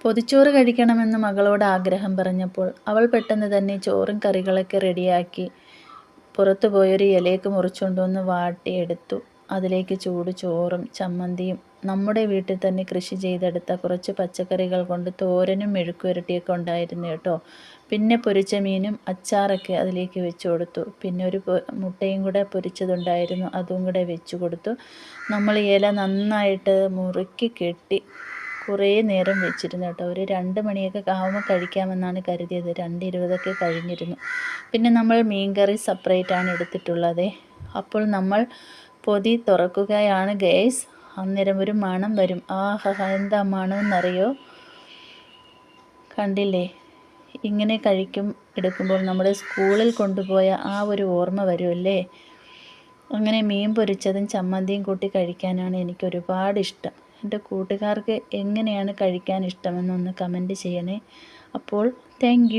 പൊതിച്ചോറ് കഴിക്കണമെന്ന് മകളോട് ആഗ്രഹം പറഞ്ഞപ്പോൾ അവൾ പെട്ടെന്ന് തന്നെ ചോറും കറികളൊക്കെ റെഡിയാക്കി പുറത്തു പോയൊരു ഇലയൊക്കെ മുറിച്ചുകൊണ്ടുവന്ന് വാട്ടിയെടുത്തു. അതിലേക്ക് ചൂട് ചോറും ചമ്മന്തിയും നമ്മുടെ വീട്ടിൽ തന്നെ കൃഷി ചെയ്തെടുത്ത കുറച്ച് പച്ചക്കറികൾ കൊണ്ട് തോരനും മെഴുക്കുവരട്ടിയൊക്കെ ഉണ്ടായിരുന്നു കേട്ടോ. പിന്നെ പൊരിച്ച മീനും അച്ചാറൊക്കെ അതിലേക്ക് വെച്ച് കൊടുത്തു. പിന്നെ ഒരു മുട്ടയും കൂടെ പൊരിച്ചതുണ്ടായിരുന്നു അതും കൂടെ വെച്ച് കൊടുത്തു. നമ്മൾ ഇല നന്നായിട്ട് മുറുക്കി കെട്ടി കുറേ നേരം വെച്ചിരുന്നു കേട്ടോ. ഒരു രണ്ട് മണിയൊക്കെ ആവുമ്പോൾ കഴിക്കാമെന്നാണ് കരുതിയത്. രണ്ട് ഇരുപതൊക്കെ കഴിഞ്ഞിരുന്നു. പിന്നെ നമ്മൾ മീൻകറി സെപ്പറേറ്റ് ആണ് എടുത്തിട്ടുള്ളത്. അപ്പോൾ നമ്മൾ പൊതി തുറക്കുകയാണ് ഗേസ് അന്നേരം ഒരു മണം വരും. ആഹ എന്താ മണമെന്നറിയോ കണ്ടില്ലേ? ഇങ്ങനെ കഴിക്കും എടുക്കുമ്പോൾ നമ്മുടെ സ്കൂളിൽ കൊണ്ടുപോയ ആ ഒരു ഓർമ്മ വരുമല്ലേ? അങ്ങനെ മീൻ പൊരിച്ചതും ചമ്മന്തിയും കൂട്ടി കഴിക്കാനാണ് എനിക്ക് ഒരുപാട് ഇഷ്ടം. എന്റെ കൂട്ടുകാർക്ക് എങ്ങനെയാണ് കഴിക്കാൻ ഇഷ്ടമെന്നൊന്ന് കമന്റ് ചെയ്യണേ. അപ്പോൾ താങ്ക്